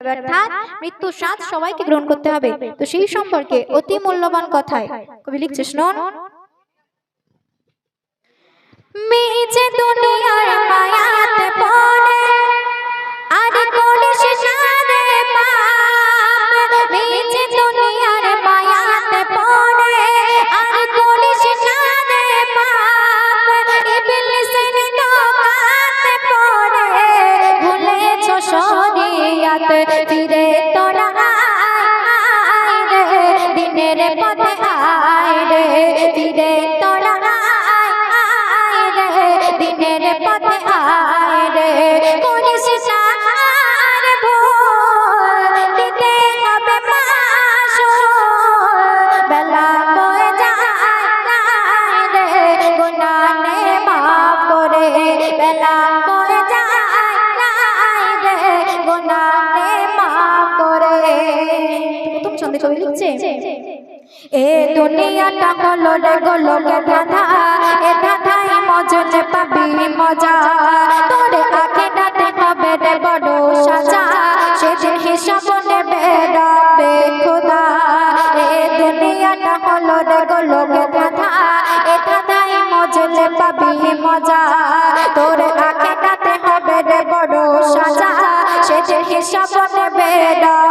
অর্থাৎ মৃত্যু স্বাদ সবাইকে গ্রহণ করতে হবে। তো সেই সম্পর্কে অতি মূল্যবান কথায় কবি লিখছে, শুনুন। মেজে দুনিয়ার মায়াতে শরিয়াত ফিরে তোরা আয় রে, দিনের পথে আয় রে। ফিরে তোরা আয় রে, দিনের পথে আয় রে। করিস আর ভুল দিতে হবে বেলা কবি লিখছে? এ দুনিয়াটা হলো রে গোলকে ধাঁধা, এ ধাঁধাই মজনে পাবি মজা। তোরে আখেরাতে হবে রে বড় সাজা? সেদিন হিসাব নেবে রবে খোদা এ দুনিয়াটা হলো রে গোলকে ধাঁধা, এ ধাঁধাই মজনে পাবি মজা। তোরে আখেরাতে হবে রে বড় সাজা? সেদিন হিসাব নেবে রবে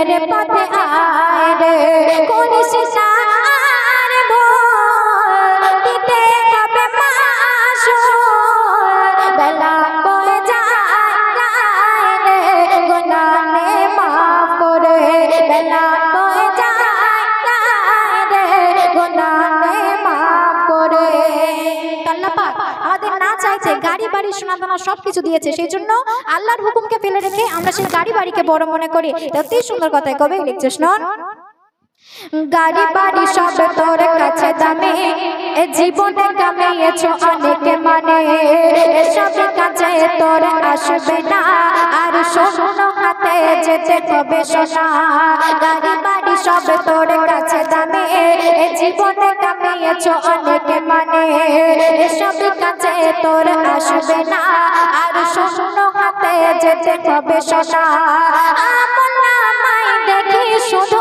দিনের পথে বাড়ি সবকিছু দিয়েছে সেই জন্য আল্লাহর হুকুমকে ফেলে রেখে আমরা সেই গাড়ি বাড়িকে বড় মনে করি। অতি সুন্দর কথায় কবে লিখছিস গাড়ি বাড়ি সব তোর কাছে দামে জীবনে কামিয়েছ অনেক। তোর আসবে না। আর শূন্য হাতে যেতে হবে সোনা। গাড়ি বাড়ি সব তোর কাছে দামে। এ জীবনে কামিয়েছ অনেক মানে। এসব কাছে তোর আসবে না। আর শূন্য হাতে যেতে হবে সোনা। আমল নামাই দেখি শুধু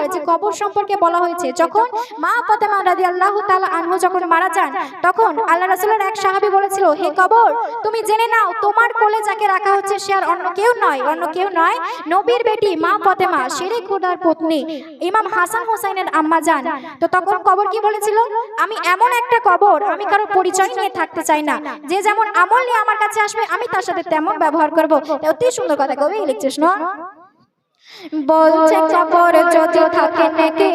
ঘর যে কবর সম্পর্কে বলা হয়েছে, যখন মা ফাতেমা রাদিয়াল্লাহু তাআলা আনহু যখন মারা যান, তখন আল্লাহ রাসূলের এক সাহাবী বলেছিল, হে কবর, তুমি জেনে নাও, তোমার কোলে যাকে রাখা হচ্ছে সে আর অন্য কেউ নয়, অন্য কেউ নয়, নবীর বেটি মা ফাতেমা শেরে খুদার পত্নী, ইমাম হাসান হোসেনের আম্মা যান। তো তখন কবর কি বলেছিল? আমি এমন একটা কবর, আমি কারও পরিচয় নিয়ে থাকতে চাই না। যে যেমন আমল নিয়ে আমার কাছে আসবে, আমি তার সাথে তেমন ব্যবহার করব। অতি সুন্দর কথা, কবি লিখছিস বলছে কবর যদি থাকে নাকি,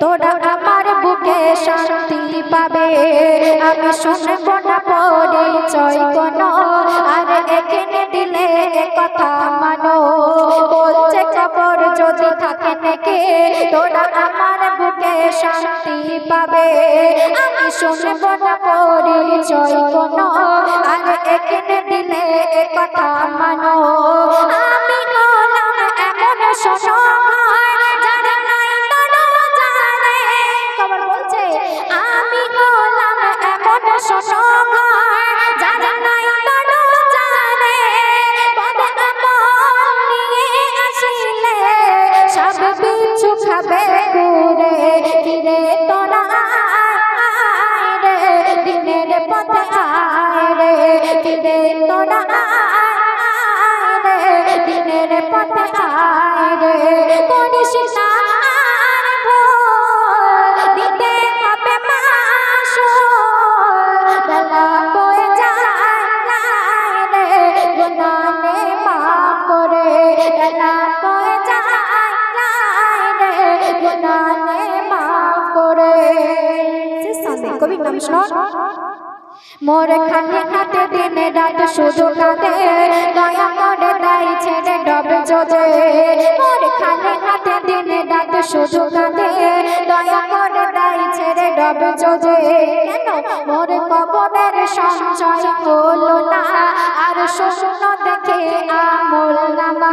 তোরা আমার বুকে শান্তি পাবে। আমি শুনব না পরিচয় কোন, আর এখানে দিলে কথা মানো। বলছে কবর যদি থাকে নাকি, তোরা আমার বুকে শান্তি পাবে। আমি শুনব না পরিচয় কোন, আর এখানে দিলে কথা মানো। আমি তোরা আয় রে দিনের পথে আয় রে। করিস না বেলা বয়ে যায় রে গুনানে মাফ করে। বেলা বয়ে যায় রে গুনানে মাফ করে। কবি নাম শুনুন মোর খাতে খাতে দিনে রাত শুধু কাঁদে, দয়া করে তাই ছেড়ে ডবে চোদে। মোর খাতে খাতে দিনে রাত শুধু কাঁদে, দয়া করে তাই ছেড়ে ডবে চোদে। কেন মোর কবরের সঞ্চয় হলো না, আর শূন্য দেখে আমল নামা।